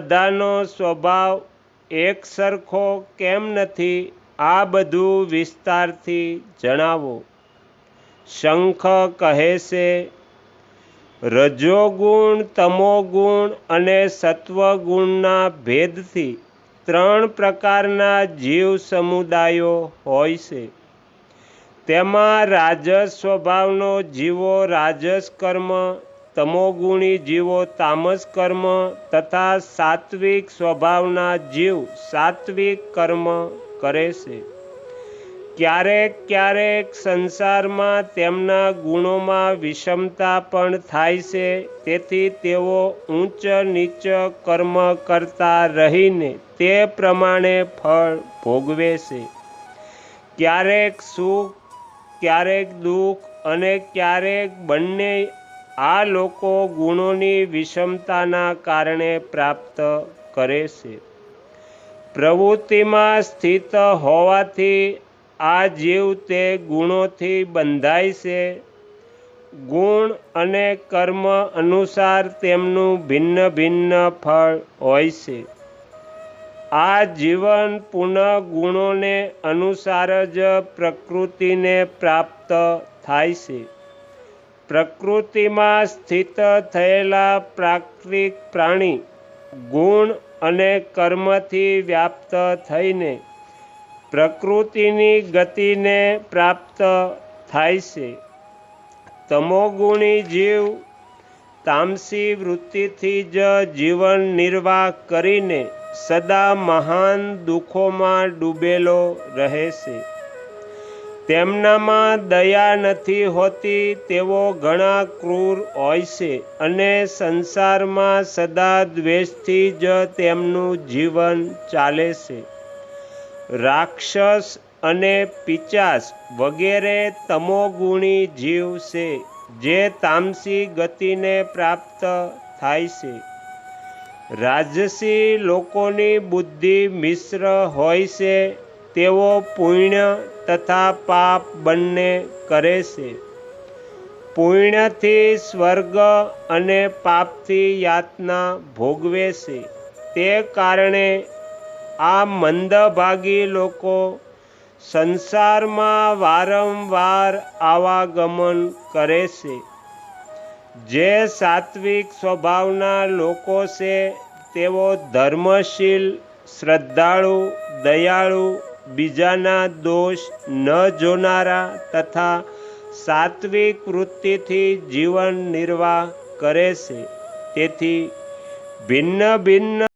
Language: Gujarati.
બધાનો સ્વભાવ એક સરખો કેમ નથી આ બધું વિસ્તારથી જણાવો. શંખ કહે છે, રજોગુણ, તમોગુણ અને સત્વગુણના ભેદથી ત્રણ પ્રકારના જીવ સમુદાયો હોય છે. તેમાં રાજસ સ્વભાવનો જીવો રાજસ કર્મ તમોગુણી જીવો તામસ કર્મ તથા સાત્વિક સ્વભાવના જીવ સાત્વિક કર્મ કરે છે. ક્યારેક ક્યારેક સંસારમાં તેમના ગુણોમાં વિષમતા પણ થાય છે, તેથી તેઓ ઊંચ નીચ કર્મ કરતા રહીને તે પ્રમાણે ફળ ભોગવે છે. ક્યારેક સુખ, ક્યારેક દુઃખ અને ક્યારેક બંને આ લોકો ગુણોની વિષમતાના કારણે પ્રાપ્ત કરે છે. પ્રવૃત્તિમાં સ્થિત હોવાથી આ જીવ તે ગુણોથી બંધાય છે. ગુણ અને કર્મ અનુસાર તેમનું ભિન્ન ભિન્ન ફળ હોય છે. આ જીવન પુનઃ ગુણોને અનુસાર જ પ્રકૃતિને પ્રાપ્ત થાય છે. પ્રકૃતિમાં સ્થિત થયેલા પ્રાકૃતિક પ્રાણી, ગુણ અને કર્મથી વ્યાપ્ત થઈને પ્રકૃતિની ગતિને પ્રાપ્ત થાય છે. તમોગુણી જીવ તામસી વૃત્તિથી જ જીવન નિર્વાહ કરીને સદા મહાન દુઃખોમાં ડૂબેલો રહે છે. તેમનામાં દયા નથી હોતી, તેઓ ઘણા ક્રૂર હોય છે અને સંસારમાં સદા દ્વેષથી જ તેમનું જીવન ચાલે છે. રાક્ષસ અને પિચાસ વગેરે તમોગુણી જીવ છે, જે તામસી ગતિને પ્રાપ્ત થાય છે. રાજસી લોકોની બુદ્ધિ મિશ્ર હોય છે તેઓ પુણ્ય તથા પાપ બંને કરે છે. પુણ્યથી સ્વર્ગ અને પાપથી યાતના ભોગવે છે. તે કારણે આ મંદભાગી લોકો સંસારમાં વારંવાર આવાગમન કરે છે. જે સાત્વિક સ્વભાવના લોકો છે, તેઓ ધર્મશીલ, શ્રદ્ધાળુ, દયાળુ બીજાના દોષ ન જોનારા તથા સાત્વિક વૃત્તિથી જીવન નિર્વાહ કરે છે. તેથી ભિન્ન ભિન્ન